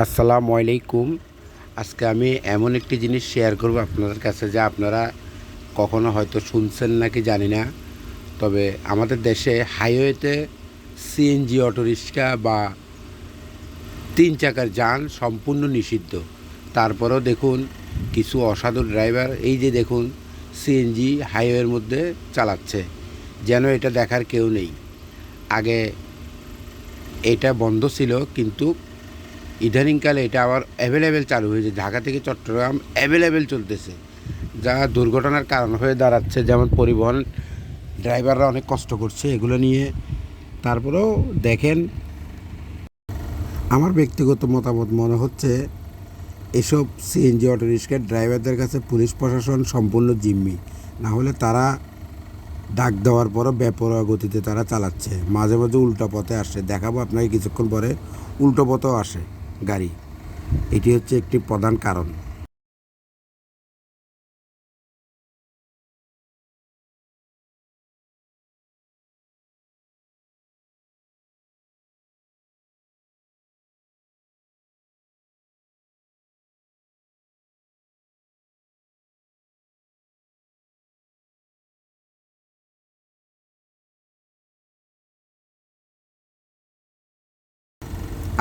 আসসালামু আলাইকুম। আজকে আমি এমন একটি জিনিস শেয়ার করব আপনাদের কাছে যা আপনারা কখনো হয়তো শুনছেন নাকি জানি না। তবে আমাদের দেশে হাইওয়েতে সিএনজি অটোরিক্সা বা তিন চাকার যান সম্পূর্ণ নিষিদ্ধ। তারপরেও দেখুন, কিছু অসাধু ড্রাইভার এই যে দেখুন সিএনজি হাইওয়ের মধ্যে চালাচ্ছে, যেন এটা দেখার কেউ নেই। আগে এটা বন্ধ ছিল, কিন্তু ইদানিংকালে এটা আবার অ্যাভেলেবেল চালু হয়েছে। ঢাকা থেকে চট্টগ্রাম অ্যাভেলেবেল চলতেছে। যা দুর্ঘটনার কারণ হয়ে দাঁড়াচ্ছে, যেমন পরিবহন ড্রাইভাররা অনেক কষ্ট করছে এগুলো নিয়ে। তারপরেও দেখেন, আমার ব্যক্তিগত মতামত মনে হচ্ছে, এসব সিএনজি অটো অটোরিক্সার ড্রাইভারদের কাছে পুলিশ প্রশাসন সম্পূর্ণ জিম্মি। না হলে তারা ডাক দেওয়ার পরও বেপরোয়া গতিতে তারা চালাচ্ছে। মাঝে মাঝে উল্টো পথে আসে। দেখাবো আপনাকে কিছুক্ষণ পরে, উল্টো পথেও আসে। গাড়ি। এটি হচ্ছে একটি প্রধান কারণ।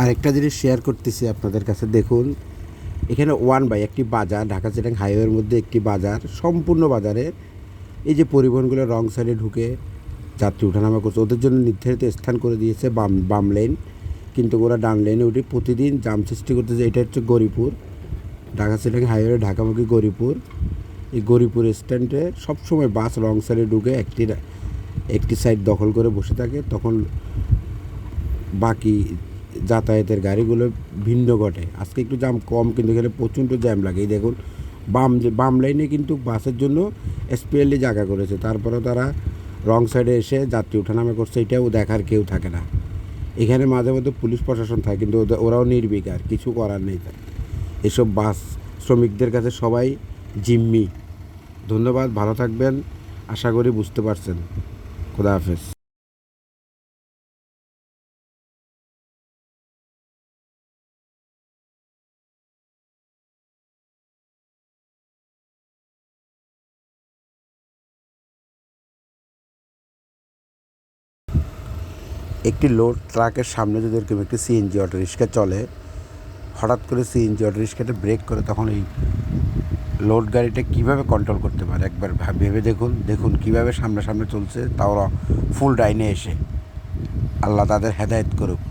আরেকটা জিনিস শেয়ার করতেছি আপনাদের কাছে, দেখুন। এখানে ওয়ান বাই একটি বাজার, ঢাকা চিটাং হাইওয়ের মধ্যে একটি বাজার, সম্পূর্ণ বাজারে। এই যে পরিবহনগুলো রং সাইডে ঢুকে যাত্রী ওঠানামা করছে, ওদের জন্য নির্ধারিত স্থান করে দিয়েছে বাম বাম লেন কিন্তু ওরা ডান লেনে উঠে প্রতিদিন জাম সৃষ্টি করতেছে, এটা হচ্ছে গরিপুর। ঢাকা চিটাং হাইওয়ে ঢাকামুখী গরিপুর। এই গরিপুর স্ট্যান্ডে সবসময় বাস রং সাইডে ঢুকে একটি একটি সাইড দখল করে বসে থাকে, তখন বাকি যাতায়াতের গাড়িগুলো ভিন্ন ঘটে। আজকে একটু জ্যাম কম, কিন্তু এখানে প্রচণ্ড জ্যাম লাগে। এই দেখুন, বাম বাম লাইনে কিন্তু বাসের জন্য স্পেশালি জায়গা করেছে। তারপরে তারা রং সাইডে এসে যাত্রী ওঠানামা করছে। এটাও দেখার কেউ থাকে না। এখানে মাঝে মধ্যে পুলিশ প্রশাসন থাকে, কিন্তু ওরাও নির্বিকার কিছু করার নেই তার এসব বাস শ্রমিকদের কাছে সবাই জিম্মি। ধন্যবাদ, ভালো থাকবেন। আশা করি বুঝতে পারছেন। খোদা হাফেজ। একটি লোড ট্রাকের সামনে যদি এরকম একটি সিএনজি অটো রিক্সা চলে, হঠাৎ করে সিএনজি অটো রিক্সাটা ব্রেক করে, তখন এই লোড গাড়িটা কীভাবে কন্ট্রোল করতে পারে? একবার ভেবে দেখুন দেখুন কীভাবে সামনে সামনে চলছে তাও ফুল ডাইনে এসে। আল্লাহ তাদের হেদায়েত করুক।